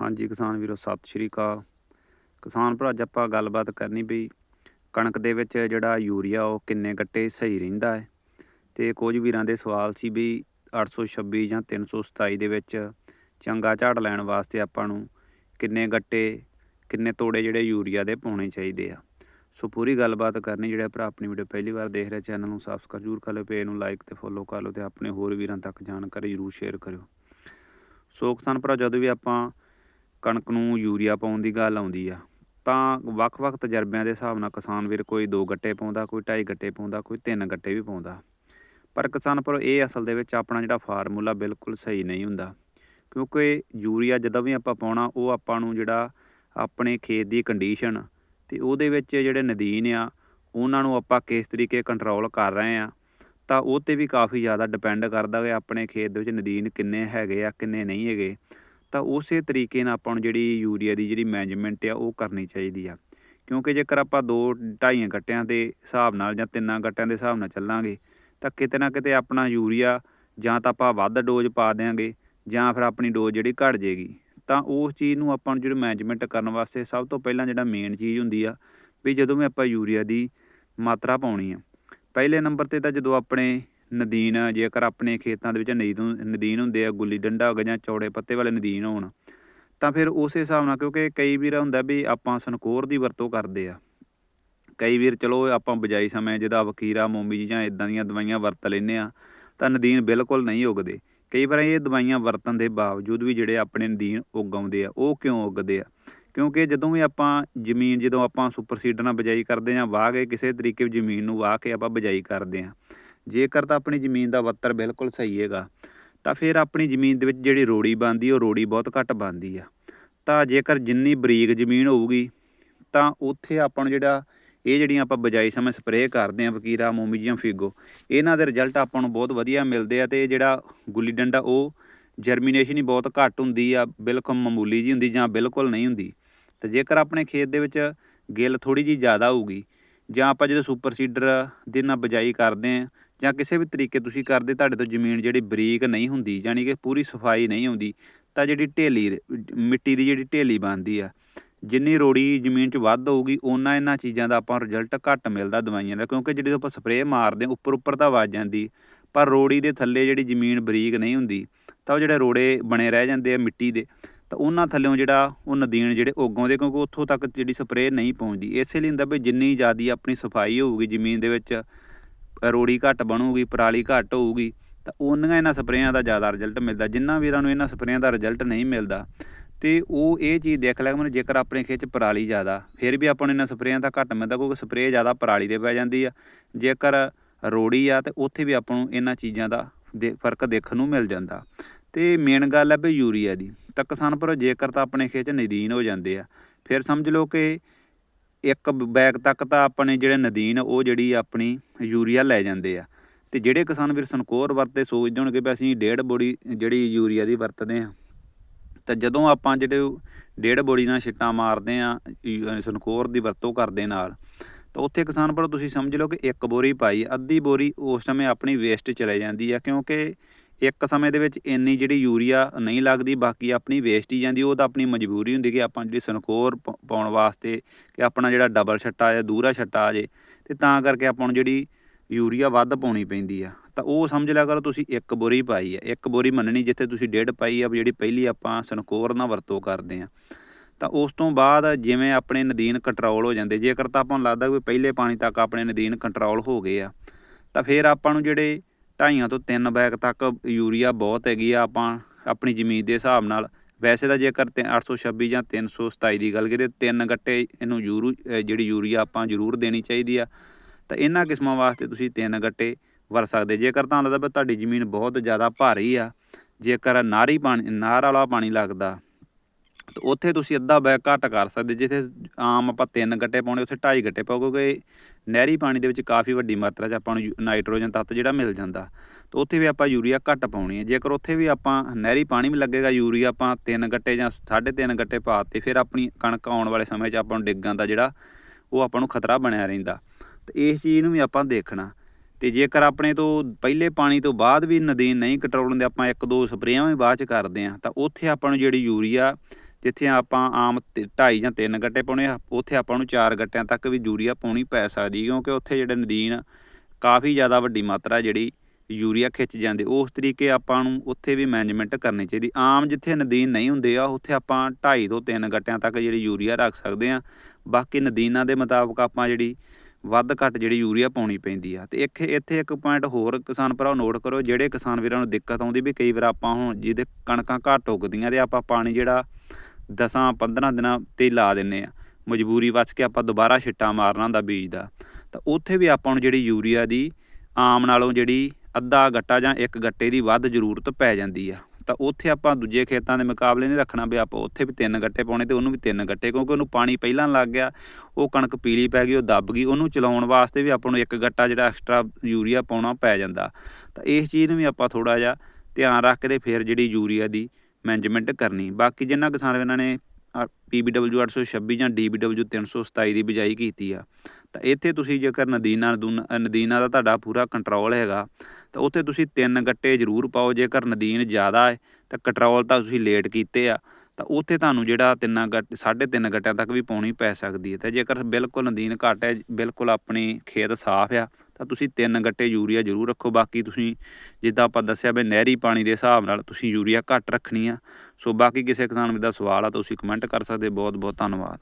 ਹਾਂਜੀ ਕਿਸਾਨ ਵੀਰੋ, ਸਤਿ ਸ਼੍ਰੀ ਅਕਾਲ। ਕਿਸਾਨ ਭਰਾ, ਅੱਜ ਆਪਾਂ ਗੱਲਬਾਤ ਕਰਨੀ ਵੀ ਕਣਕ ਦੇ ਵਿੱਚ ਜਿਹੜਾ ਯੂਰੀਆ, ਉਹ ਕਿੰਨੇ ਗੱਟੇ ਸਹੀ ਰਹਿੰਦਾ ਹੈ? ਤੇ ਕੁਝ ਵੀਰਾਂ ਦੇ ਸਵਾਲ ਸੀ ਵੀ 826 ਜਾਂ 327 ਦੇ ਵਿੱਚ ਚੰਗਾ ਝਾੜ ਲੈਣ ਵਾਸਤੇ ਆਪਾਂ ਨੂੰ ਕਿੰਨੇ ਗੱਟੇ, ਕਿੰਨੇ ਤੋੜੇ ਜਿਹੜੇ ਯੂਰੀਆ ਦੇ ਪਾਉਣੇ ਚਾਹੀਦੇ ਆ? ਸੋ ਪੂਰੀ ਗੱਲਬਾਤ ਕਰਨੀ ਜਿਹੜਾ ਭਰਾ ਆਪਣੀ ਵੀਡੀਓ ਪਹਿਲੀ ਵਾਰ ਦੇਖ ਰਿਹਾ, ਚੈਨਲ ਨੂੰ ਸਬਸਕ੍ਰਾਈਬ ਜ਼ਰੂਰ ਕਰ ਲਿਓ ਪੇਜ ਨੂੰ ਲਾਈਕ ਤੇ ਫੋਲੋ ਕਰ ਲਿਓ ਤੇ ਆਪਣੇ ਹੋਰ ਵੀਰਾਂ ਤੱਕ ਜਾਣਕਾਰੀ ਜ਼ਰੂਰ ਸ਼ੇਅਰ ਕਰਿਓ। ਸੋ ਕਿਸਾਨ ਭਰਾ, ਜਦੋਂ ਵੀ ਆਪਾਂ ਕਣਕ ਨੂੰ ਯੂਰੀਆ ਪਾਉਣ ਦੀ ਗੱਲ ਆਉਂਦੀ ਆ, ਤਾਂ ਵੱਖ-ਵੱਖ ਤਜਰਬਿਆਂ ਦੇ ਹਿਸਾਬ ਨਾਲ ਕਿਸਾਨ ਵੀਰ ਕੋਈ 2 ਗੱਟੇ ਪਾਉਂਦਾ, ਕੋਈ 2.5 ਗੱਟੇ ਪਾਉਂਦਾ, ਕੋਈ 3 ਗੱਟੇ ਵੀ ਪਾਉਂਦਾ। ਪਰ ਕਿਸਾਨ ਪਰ ਇਹ ਅਸਲ ਦੇ ਵਿੱਚ ਆਪਣਾ ਜਿਹੜਾ ਫਾਰਮੂਲਾ ਬਿਲਕੁਲ ਸਹੀ ਨਹੀਂ ਹੁੰਦਾ, ਕਿਉਂਕਿ ਯੂਰੀਆ ਜਦੋਂ ਵੀ ਆਪਾਂ ਪਾਉਣਾ, ਉਹ ਆਪਾਂ ਨੂੰ ਜਿਹੜਾ ਆਪਣੇ ਖੇਤ ਦੀ ਕੰਡੀਸ਼ਨ ਤੇ ਉਹਦੇ ਵਿੱਚ ਜਿਹੜੇ ਨਦੀਨ ਆ, ਉਹਨਾਂ ਨੂੰ ਆਪਾਂ ਕਿਸ ਤਰੀਕੇ ਕੰਟਰੋਲ ਕਰ ਰਹੇ ਆ, ਤਾਂ ਉਹ ਤੇ ਵੀ ਕਾਫੀ ਜ਼ਿਆਦਾ ਡਿਪੈਂਡ ਕਰਦਾ ਕਿ ਆਪਣੇ ਖੇਤ ਦੇ ਵਿੱਚ ਨਦੀਨ ਕਿੰਨੇ ਹੈਗੇ ਆ, ਕਿੰਨੇ ਨਹੀਂ ਹੈਗੇ। ਤਾਂ ਉਸੇ ਤਰੀਕੇ ਨਾਲ ਆਪਾਂ ਨੂੰ ਜਿਹੜੀ ਯੂਰੀਆ ਦੀ ਜਿਹੜੀ ਮੈਨੇਜਮੈਂਟ ਆ, ਉਹ ਕਰਨੀ ਚਾਹੀਦੀ ਆ। ਕਿਉਂਕਿ ਜੇਕਰ ਆਪਾਂ ਦੋ ਢਾਈਆਂ ਗੱਟਿਆਂ ਦੇ ਹਿਸਾਬ ਨਾਲ ਜਾਂ ਤਿੰਨਾਂ ਗੱਟਿਆਂ ਦੇ ਹਿਸਾਬ ਨਾਲ ਚੱਲਾਂਗੇ, ਤਾਂ ਕਿਤੇ ਨਾ ਕਿਤੇ ਆਪਣਾ ਯੂਰੀਆ ਜਾਂ ਤਾਂ ਆਪਾਂ ਵੱਧ ਡੋਜ਼ ਪਾ ਦਿਆਂਗੇ ਜਾਂ ਫਿਰ ਆਪਣੀ ਡੋਜ਼ ਜਿਹੜੀ ਘਟ ਜੇਗੀ। ਤਾਂ ਉਸ ਚੀਜ਼ ਨੂੰ ਆਪਾਂ ਨੂੰ ਜਿਹੜੀ ਮੈਨੇਜਮੈਂਟ ਕਰਨ ਵਾਸਤੇ ਸਭ ਤੋਂ ਪਹਿਲਾਂ ਜਿਹੜਾ ਮੇਨ ਚੀਜ਼ ਹੁੰਦੀ ਆ, ਵੀ ਜਦੋਂ ਵੀ ਆਪਾਂ ਯੂਰੀਆ ਦੀ ਮਾਤਰਾ ਪਾਉਣੀ ਆ। ਪਹਿਲੇ ਨੰਬਰ ਤੇ ਤਾਂ ਜਦੋਂ ਆਪਣੇ ਨਦੀਨ, ਜੇਕਰ ਆਪਣੇ ਖੇਤਾਂ ਦੇ ਵਿੱਚ ਨਦੀਨ ਨਦੀਨ ਹੁੰਦੇ ਆ, ਗੁੱਲੀ ਡੰਡਾ ਹੋ ਗਿਆ ਜਾਂ ਚੌੜੇ ਪੱਤੇ ਵਾਲੇ ਨਦੀਨ ਹੋਣ, ਤਾਂ ਫਿਰ ਉਸੇ ਹਿਸਾਬ ਨਾਲ ਕਿਉਂਕਿ ਕਈ ਵੀਰ ਹੁੰਦਾ ਵੀ ਆਪਾਂ ਸਨਕੋਰ ਦੀ ਵਰਤੋਂ ਕਰਦੇ ਆ। ਕਈ ਵੀਰ ਚਲੋ ਆਪਾਂ ਬਜਾਈ ਸਮੇਂ ਜਿਹਦਾ ਵਕੀਰਾ, ਮੋਮੀ ਜੀ ਜਾਂ ਇਦਾਂ ਦੀਆਂ ਦਵਾਈਆਂ ਵਰਤ ਲੈਂਦੇ ਆ, ਤਾਂ ਨਦੀਨ ਬਿਲਕੁਲ ਨਹੀਂ ਉਗਦੇ। ਕਈ ਵਾਰ ਇਹ ਦਵਾਈਆਂ ਵਰਤਣ ਦੇ ਬਾਵਜੂਦ ਵੀ ਜਿਹੜੇ ਆਪਣੇ ਨਦੀਨ ਉਗਾਉਂਦੇ ਆ, ਉਹ ਕਿਉਂ ਉਗਦੇ ਆ? ਕਿਉਂਕਿ ਜਦੋਂ ਵੀ ਆਪਾਂ ਜ਼ਮੀਨ, ਜਦੋਂ ਆਪਾਂ ਸੁਪਰ ਸੀਡਰ ਨਾਲ ਬਜਾਈ ਕਰਦੇ ਆ ਵਾਹ ਕੇ ਕਿਸੇ ਤਰੀਕੇ ਜ਼ਮੀਨ ਨੂੰ ਵਾਹ ਕੇ ਆਪਾਂ ਬਜਾਈ ਕਰਦੇ ਆ ਜੇਕਰ ਤਾਂ ਆਪਣੀ ਜ਼ਮੀਨ ਦਾ ਵੱਤਰ ਬਿਲਕੁਲ ਸਹੀ ਹੈਗਾ, ਤਾਂ ਫਿਰ ਆਪਣੀ ਜ਼ਮੀਨ ਦੇ ਵਿੱਚ ਜਿਹੜੀ ਰੋੜੀ ਬਣਦੀ, ਉਹ ਰੋੜੀ ਬਹੁਤ ਘੱਟ ਬਣਦੀ ਆ। ਤਾਂ ਜੇਕਰ ਜਿੰਨੀ ਬਰੀਕ ਜ਼ਮੀਨ ਹੋਊਗੀ, ਤਾਂ ਉੱਥੇ ਆਪਾਂ ਨੂੰ ਜਿਹੜਾ, ਇਹ ਜਿਹੜੀਆਂ ਆਪਾਂ ਬਜਾਈ ਸਮੇਂ ਸਪਰੇਅ ਕਰਦੇ ਆ ਵਕੀਰਾ, ਮੋਮੀ ਜੀਆਂ ਫਿਗੋ, ਇਹਨਾਂ ਦੇ ਰਿਜ਼ਲਟ ਆਪਾਂ ਨੂੰ ਬਹੁਤ ਵਧੀਆ ਮਿਲਦੇ ਆ ਤੇ ਇਹ ਜਿਹੜਾ ਗੁੱਲੀ ਡੰਡਾ, ਉਹ ਜਰਮੀਨੇਸ਼ਨ ਹੀ ਬਹੁਤ ਘੱਟ ਹੁੰਦੀ ਆ, ਬਿਲਕੁਲ ਮਾਮੂਲੀ ਜੀ ਹੁੰਦੀ ਜਾਂ ਬਿਲਕੁਲ ਨਹੀਂ ਹੁੰਦੀ। ਤੇ ਜੇਕਰ ਆਪਣੇ ਖੇਤ ਦੇ ਵਿੱਚ ਗਿੱਲ ਥੋੜੀ ਜੀ ਜ਼ਿਆਦਾ ਹੋਊਗੀ, ਜਾਂ ਆਪਾਂ ਜਦੋਂ ਸੁਪਰ ਸੀਡਰ ਦੇ ਨਾਲ ਬਜਾਈ ਕਰਦੇ ਆ ਜਾਂ ਕਿਸੇ ਵੀ ਤਰੀਕੇ ਤੁਸੀਂ ਕਰਦੇ, ਤੁਹਾਡੇ ਤੋਂ ਜ਼ਮੀਨ ਜਿਹੜੀ ਬਰੀਕ ਨਹੀਂ ਹੁੰਦੀ, ਯਾਨੀ ਕਿ ਪੂਰੀ ਸਫ਼ਾਈ ਨਹੀਂ ਹੁੰਦੀ ਤਾਂ ਜਿਹੜੀ ਢੇਲੀ ਮਿੱਟੀ ਦੀ ਜਿਹੜੀ ਢੇਲੀ ਬਣਦੀ ਆ, ਜਿੰਨੀ ਰੋੜੀ ਜ਼ਮੀਨ 'ਚ ਵੱਧ ਹੋਊਗੀ ਉਹਨਾਂ ਇਹਨਾਂ ਚੀਜ਼ਾਂ ਦਾ ਆਪਾਂ ਰਿਜ਼ਲਟ ਘੱਟ ਮਿਲਦਾ ਦਵਾਈਆਂ ਦਾ, ਕਿਉਂਕਿ ਜਿਹੜੀ ਆਪਾਂ ਸਪਰੇਅ ਮਾਰਦੇ ਉੱਪਰ ਉੱਪਰ ਤਾਂ ਵੱਜ ਜਾਂਦੀ, ਪਰ ਰੋੜੀ ਦੇ ਥੱਲੇ ਜਿਹੜੀ ਜ਼ਮੀਨ ਬਰੀਕ ਨਹੀਂ ਹੁੰਦੀ, ਤਾਂ ਉਹ ਜਿਹੜੇ ਰੋੜੇ ਬਣੇ ਰਹਿ ਜਾਂਦੇ ਆ ਮਿੱਟੀ ਦੇ, ਤਾਂ ਉਹਨਾਂ ਥੱਲੇੋਂ ਜਿਹੜਾ ਉਹ ਨਦੀਨ ਜਿਹੜੇ ਉਗਾਉਂਦੇ ਕਿਉਂਕਿ ਉੱਥੋਂ ਤੱਕ ਜਿਹੜੀ ਸਪਰੇਅ ਨਹੀਂ ਪਹੁੰਚਦੀ, ਇਸੇ ਲਈ ਹੁੰਦਾ ਵੀ ਜਿੰਨੀ ਜ਼ਿਆਦੀ ਆਪਣੀ ਸਫ਼ਾਈ ਹੋਊਗੀ ਜ਼ਮੀਨ ਦੇ ਵਿੱਚ ਰੋੜੀ ਘੱਟ ਬਣੂਗੀ, ਪਰਾਲੀ ਘੱਟ ਹੋਊਗੀ, ਤਾਂ ਉਹਨਾਂ ਇਹਨਾਂ ਸਪਰੇਆਂ ਦਾ ਜ਼ਿਆਦਾ ਰਿਜ਼ਲਟ ਮਿਲਦਾ। ਜਿੰਨਾ ਵੀਰਾਂ ਨੂੰ ਇਹਨਾਂ ਸਪਰੇਆਂ ਦਾ ਰਿਜ਼ਲਟ ਨਹੀਂ ਮਿਲਦਾ, ਤੇ ਉਹ ਇਹ ਚੀਜ਼ ਦੇਖ ਲਿਆ ਮੈਨੂੰ ਜੇਕਰ ਆਪਣੇ ਖੇਤ 'ਚ ਪਰਾਲੀ ਜ਼ਿਆਦਾ, ਫਿਰ ਵੀ ਆਪਾਂ ਨੂੰ ਇਹਨਾਂ ਸਪਰੇਆਂ ਦਾ ਘੱਟ ਮਿਲਦਾ, ਕਿਉਂਕਿ ਸਪਰੇਅ ਜ਼ਿਆਦਾ ਪਰਾਲੀ ਦੇ ਪੈ ਜਾਂਦੀ ਆ। ਜੇਕਰ ਰੋੜੀ ਆ, ਤੇ ਉੱਥੇ ਵੀ ਆਪਾਂ ਨੂੰ ਇਹਨਾਂ ਚੀਜ਼ਾਂ ਦਾ ਦੇ, ਫ਼ਰਕ ਦੇਖਣ ਨੂੰ ਮਿਲ ਜਾਂਦਾ। ਤੇ ਮੇਨ ਗੱਲ ਹੈ ਵੀ ਯੂਰੀਆ ਦੀ। ਤਾਂ ਕਿਸਾਨ ਪਰ ਜੇਕਰ ਤਾਂ ਆਪਣੇ ਖੇਤ 'ਚ ਨਦੀਨ ਹੋ ਜਾਂਦੇ ਆ, ਫਿਰ ਸਮਝ ਲਓ ਕਿ ਇੱਕ ਬੈਗ ਤੱਕ ਤਾਂ ਆਪਣੇ ਜਿਹੜੇ ਨਦੀਨ ਉਹ ਜਿਹੜੀ ਆਪਣੀ ਯੂਰੀਆ ਲੈ ਜਾਂਦੇ ਆ। ਤੇ ਜਿਹੜੇ ਕਿਸਾਨ ਵੀਰ ਸਨਕੋਰ ਵਰਤੇ, ਸੋਚਦੇ ਹੋਣਗੇ ਵੀ ਅਸੀਂ ਡੇਢ ਬੋੜੀ ਜਿਹੜੀ ਯੂਰੀਆ ਦੀ ਵਰਤਦੇ ਆ। ਤਾਂ ਜਦੋਂ ਆਪਾਂ ਜਿਹੜੇ ਡੇਢ ਬੋੜੀ ਨਾਲ ਛਿੱਟਾਂ ਮਾਰਦੇ ਆ ਸਨਕੋਰ ਦੀ ਵਰਤੋਂ ਕਰਦੇ ਨਾਲ, ਤਾਂ ਉੱਥੇ ਕਿਸਾਨ ਪਰ ਤੁਸੀਂ ਸਮਝ ਲਓ ਕਿ ਇੱਕ ਬੋਰੀ ਪਾਈ, ਅੱਧੀ ਬੋਰੀ ਉਸ ਸਮੇਂ ਆਪਣੀ ਵੇਸਟ ਚਲੇ ਜਾਂਦੀ ਆ, ਕਿਉਂਕਿ ਇੱਕ ਸਮੇਂ ਦੇ ਵਿੱਚ ਇੰਨੀ ਜਿਹੜੀ ਯੂਰੀਆ ਨਹੀਂ ਲੱਗਦੀ, ਬਾਕੀ ਆਪਣੀ ਵੇਸਟ ਹੀ ਜਾਂਦੀ, ਉਹ ਤਾਂ ਆਪਣੀ ਮਜਬੂਰੀ ਹੁੰਦੀ ਕਿ ਆਪਾਂ ਜਿਹੜੀ ਸਨਕੋਰ ਪਾਉਣ ਵਾਸਤੇ ਕਿ ਆਪਣਾ ਜਿਹੜਾ ਡਬਲ ਛੱਟਾ ਜਾਂ ਦੂਰਾ ਛੱਟਾ ਆ ਜੇ, ਤੇ ਤਾਂ ਕਰਕੇ ਆਪਾਂ ਨੂੰ ਜਿਹੜੀ ਯੂਰੀਆ ਵੱਧ ਪਾਉਣੀ ਪੈਂਦੀ ਆ। ਤਾਂ ਉਹ ਸਮਝ ਲਿਆ ਕਰੋ ਤੁਸੀਂ ਇੱਕ ਬੋਰੀ ਪਾਈ ਆ। ਇੱਕ ਬੋਰੀ ਮੰਨਣੀ ਜਿੱਥੇ ਤੁਸੀਂ ਡੇਢ ਪਾਈ ਆ ਜਿਹੜੀ ਪਹਿਲੀ ਆਪਾਂ ਸਨਕੋਰ ਨਾਲ ਵਰਤੋਂ ਕਰਦੇ ਆ। ਤਾਂ ਉਸ ਤੋਂ ਬਾਅਦ ਜਿਵੇਂ ਆਪਣੇ ਨਦੀਨ ਕੰਟਰੋਲ ਹੋ ਜਾਂਦੇ, ਜੇਕਰ ਤਾਂ ਆਪਾਂ ਨੂੰ ਲੱਗਦਾ ਕਿ ਪਹਿਲੇ ਪਾਣੀ ਤੱਕ ਆਪਣੇ ਨਦੀਨ ਕੰਟਰੋਲ ਹੋ ਗਏ ਆ, ਤਾਂ ਫਿਰ ਆਪਾਂ ਨੂੰ ਜਿਹੜੇ ਢਾਈਆਂ ਤੋਂ ਤਿੰਨ ਬੈਗ ਤੱਕ ਯੂਰੀਆ ਬਹੁਤ ਹੈਗੀ ਆ ਆਪਾਂ ਆਪਣੀ ਜ਼ਮੀਨ ਦੇ ਹਿਸਾਬ ਨਾਲ। ਵੈਸੇ ਤਾਂ ਜੇਕਰ 826 ਜਾਂ 327 ਦੀ ਗੱਲ ਕਰੀਏ, ਤਿੰਨ ਗੱਟੇ ਇਹਨੂੰ ਯੂਰੂ ਜਿਹੜੀ ਯੂਰੀਆ ਆਪਾਂ ਜ਼ਰੂਰ ਦੇਣੀ ਚਾਹੀਦੀ ਆ। ਤਾਂ ਇਹਨਾਂ ਕਿਸਮਾਂ ਵਾਸਤੇ ਤੁਸੀਂ ਤਿੰਨ ਗੱਟੇ ਵਰ ਸਕਦੇ। ਜੇਕਰ ਤੁਹਾਨੂੰ ਲੱਗਦਾ ਵੀ ਤੁਹਾਡੀ ਜ਼ਮੀਨ ਬਹੁਤ ਜ਼ਿਆਦਾ ਭਾਰੀ ਆ, ਜੇਕਰ ਨਾਰੀ ਪਾਣੀ, ਨਾਰ ਵਾਲਾ ਪਾਣੀ ਲੱਗਦਾ ਤਾਂ ਉੱਥੇ ਤੁਸੀਂ ਅੱਧਾ ਬੈਗ ਘੱਟ ਕਰ ਸਕਦੇ, ਜਿੱਥੇ ਆਮ ਆਪਾਂ ਤਿੰਨ ਗੱਟੇ ਪਾਉਣੇ, ਉੱਥੇ ਢਾਈ ਗੱਟੇ ਪਾਓ, ਕਿਉਂਕਿ ਨਹਿਰੀ ਪਾਣੀ ਦੇ ਵਿੱਚ ਕਾਫੀ ਵੱਡੀ ਮਾਤਰਾ 'ਚ ਆਪਾਂ ਨੂੰ ਨਾਈਟ੍ਰੋਜਨ ਤੱਤ ਜਿਹੜਾ ਮਿਲ ਜਾਂਦਾ। ਤਾਂ ਉੱਥੇ ਵੀ ਆਪਾਂ ਯੂਰੀਆ ਘੱਟ ਪਾਉਣੀ ਹੈ। ਜੇਕਰ ਉੱਥੇ ਵੀ ਆਪਾਂ ਨਹਿਰੀ ਪਾਣੀ ਵੀ ਲੱਗੇਗਾ, ਯੂਰੀਆ ਆਪਾਂ ਤਿੰਨ ਗੱਟੇ ਜਾਂ ਸਾਢੇ ਤਿੰਨ ਗੱਟੇ ਪਾਤੇ ਫਿਰ ਆਪਣੀ ਕਣਕ ਆਉਣ ਵਾਲੇ ਸਮੇਂ 'ਚ ਆਪਾਂ ਨੂੰ ਡਿੱਗਾਂ ਦਾ ਜਿਹੜਾ, ਉਹ ਆਪਾਂ ਨੂੰ ਖਤਰਾ ਬਣਿਆ ਰਹਿੰਦਾ। ਤੇ ਇਸ ਚੀਜ਼ ਨੂੰ ਵੀ ਆਪਾਂ ਦੇਖਣਾ। ਤੇ ਜੇਕਰ ਆਪਣੇ ਤੋਂ ਪਹਿਲੇ ਪਾਣੀ ਤੋਂ ਬਾਅਦ ਵੀ ਨਦੀਨ ਨਹੀਂ ਕੰਟਰੋਲ ਹੁੰਦੇ, ਆਪਾਂ ਇੱਕ ਦੋ ਸਪਰੇਆਂ ਵੀ ਬਾਅਦ ਚ ਕਰਦੇ ਆ ਤਾਂ ਉੱਥੇ ਆਪਾਂ ਨੂੰ ਜਿਹੜੀ ਯੂਰੀਆ ਜਿੱਥੇ ਆਪਾਂ ਆਮ 2.5 ਜਾਂ 3 ਗੱਟੇ ਪਾਉਣੇ ਉੱਥੇ ਆਪਾਂ ਨੂੰ 4 ਗੱਟਿਆਂ ਤੱਕ ਵੀ ਯੂਰੀਆ ਪਾਉਣੀ ਪੈ ਸਕਦੀ ਕਿਉਂਕਿ ਉੱਥੇ ਜਿਹੜੇ ਨਦੀਨ ਕਾਫੀ ਜ਼ਿਆਦਾ ਵੱਡੀ ਮਾਤਰਾ ਜਿਹੜੀ ਯੂਰੀਆ ਖਿੱਚ ਜਾਂਦੇ, ਉਸ ਤਰੀਕੇ ਆਪਾਂ ਨੂੰ ਉੱਥੇ ਵੀ ਮੈਨੇਜਮੈਂਟ ਕਰਨੀ ਚਾਹੀਦੀ। ਆਮ ਜਿੱਥੇ ਨਦੀਨ ਨਹੀਂ ਹੁੰਦੇ ਆ, ਉੱਥੇ ਆਪਾਂ 2.5 ਤੋਂ 3 ਗੱਟਿਆਂ ਤੱਕ ਜਿਹੜੀ ਯੂਰੀਆ ਰੱਖ ਸਕਦੇ ਆ। ਬਾਕੀ ਨਦੀਨਾਂ ਦੇ ਮੁਤਾਬਕ ਆਪਾਂ ਜਿਹੜੀ ਵੱਧ ਘੱਟ ਜਿਹੜੀ ਯੂਰੀਆ ਪਾਉਣੀ ਪੈਂਦੀ ਆ। ਤੇ ਇੱਕ ਇੱਥੇ ਇੱਕ ਪੁਆਇੰਟ ਹੋਰ ਕਿਸਾਨ ਭਰਾਓ ਨੋਟ ਕਰੋ, ਜਿਹੜੇ ਕਿਸਾਨ ਵੀਰਾਂ ਨੂੰ ਦਿੱਕਤ ਆਉਂਦੀ ਵੀ ਕਈ ਵਾਰ ਆਪਾਂ ਹੁਣ ਜਿਹਦੇ ਕਣਕਾਂ ਘੱਟ ਉੱਗਦੀਆਂ ਤੇ ਆਪਾਂ ਪਾਣੀ ਜਿਹੜਾ 10 15 ਦਿਨਾਂ ਤੇ ਲਾ ਦਿੰਨੇ ਆ। ਮਜਬੂਰੀ ਵੱਸ ਕੇ ਆਪਾਂ ਦੁਬਾਰਾ ਛਿੱਟਾ ਮਾਰਨਾ ਹੁੰਦਾ ਬੀਜ ਦਾ। ਤਾਂ ਉੱਥੇ ਵੀ ਆਪਾਂ ਨੂੰ ਜਿਹੜੀ ਯੂਰੀਆ ਦੀ ਆਮ ਨਾਲੋਂ ਜਿਹੜੀ ਅੱਧਾ ਗੱਟਾ ਜਾਂ ਇੱਕ ਗੱਟੇ ਦੀ ਵੱਧ ਜ਼ਰੂਰਤ ਪੈ ਜਾਂਦੀ ਆ। ਤਾਂ ਉੱਥੇ ਆਪਾਂ ਦੂਜੇ ਖੇਤਾਂ ਦੇ ਮੁਕਾਬਲੇ ਨਹੀਂ ਰੱਖਣਾ ਵੀ ਆਪਾਂ ਉੱਥੇ ਵੀ ਤਿੰਨ ਗੱਟੇ ਪਾਉਣੇ ਤੇ ਉਹਨੂੰ ਵੀ ਤਿੰਨ ਗੱਟੇ ਕਿਉਂਕਿ ਉਹਨੂੰ ਪਾਣੀ ਪਹਿਲਾਂ ਲੱਗ ਗਿਆ, ਉਹ ਕਣਕ ਪੀਲੀ ਪੈ ਗਈ, ਉਹ ਦੱਬ ਗਈ, ਉਹਨੂੰ ਚਲਾਉਣ ਵਾਸਤੇ ਵੀ ਆਪਾਂ ਨੂੰ ਇੱਕ ਗੱਟਾ ਜਿਹੜਾ ਐਕਸਟਰਾ ਯੂਰੀਆ ਪਾਉਣਾ ਪੈ ਜਾਂਦਾ। ਤਾਂ ਇਸ ਚੀਜ਼ ਨੂੰ ਵੀ ਆਪਾਂ ਥੋੜਾ ਜਿਹਾ ਧਿਆਨ ਰੱਖ ਕੇ ਤੇ ਫਿਰ ਜਿਹੜੀ ਯੂਰੀਆ ਦੀ ਮੈਨੇਜਮੈਂਟ ਕਰਨੀ। ਬਾਕੀ ਜਿੰਨਾ ਕਿਸਾਨ ਇਹਨਾਂ ਨੇ PBW 826 ਜਾਂ DBW 327 ਦੀ ਬਿਜਾਈ ਕੀਤੀ ਆ, ਤਾਂ ਇੱਥੇ ਤੁਸੀਂ ਜੇਕਰ ਨਦੀਨਾ ਨਦੂਨ- ਨਦੀਨਾਂ ਦਾ ਤੁਹਾਡਾ ਪੂਰਾ ਕੰਟਰੋਲ ਹੈਗਾ, ਤਾਂ ਉੱਥੇ ਤੁਸੀਂ ਤਿੰਨ ਗੱਟੇ ਜ਼ਰੂਰ ਪਾਓ। ਜੇਕਰ ਨਦੀਨ ਜ਼ਿਆਦਾ ਹੈ, ਤਾਂ ਕੰਟਰੋਲ ਤਾਂ ਤੁਸੀਂ ਲੇਟ ਕੀਤੇ ਆ, ਤਾਂ ਉੱਥੇ ਤੁਹਾਨੂੰ ਜਿਹੜਾ ਤਿੰਨਾਂ ਗੱਟ, ਸਾਢੇ ਤਿੰਨ ਗੱਟਿਆਂ ਤੱਕ ਵੀ ਪਾਉਣੀ ਪੈ ਸਕਦੀ ਹੈ। ਤੇ ਜੇਕਰ ਬਿਲਕੁਲ ਨਦੀਨ ਘੱਟ ਹੈ, ਬਿਲਕੁਲ ਆਪਣੀ ਖੇਤ ਸਾਫ਼ ਆ ਤਾਂ ਤੁਸੀਂ ਤਿੰਨ ਗੱਟੇ ਯੂਰੀਆ ਜ਼ਰੂਰ ਰੱਖੋ। ਬਾਕੀ ਤੁਸੀਂ ਜਿੱਦਾਂ ਆਪਾਂ ਦੱਸਿਆ ਵੀ ਨਹਿਰੀ ਪਾਣੀ ਦੇ ਹਿਸਾਬ ਨਾਲ ਤੁਸੀਂ ਯੂਰੀਆ ਘੱਟ ਰੱਖਣੀ ਆ। ਸੋ ਬਾਕੀ ਕਿਸੇ ਕਿਸਾਨ ਵੀਰ ਦਾ ਸਵਾਲ ਆ ਤਾਂ ਤੁਸੀਂ ਕਮੈਂਟ ਕਰ ਸਕਦੇ ਬਹੁਤ ਬਹੁਤ ਧੰਨਵਾਦ।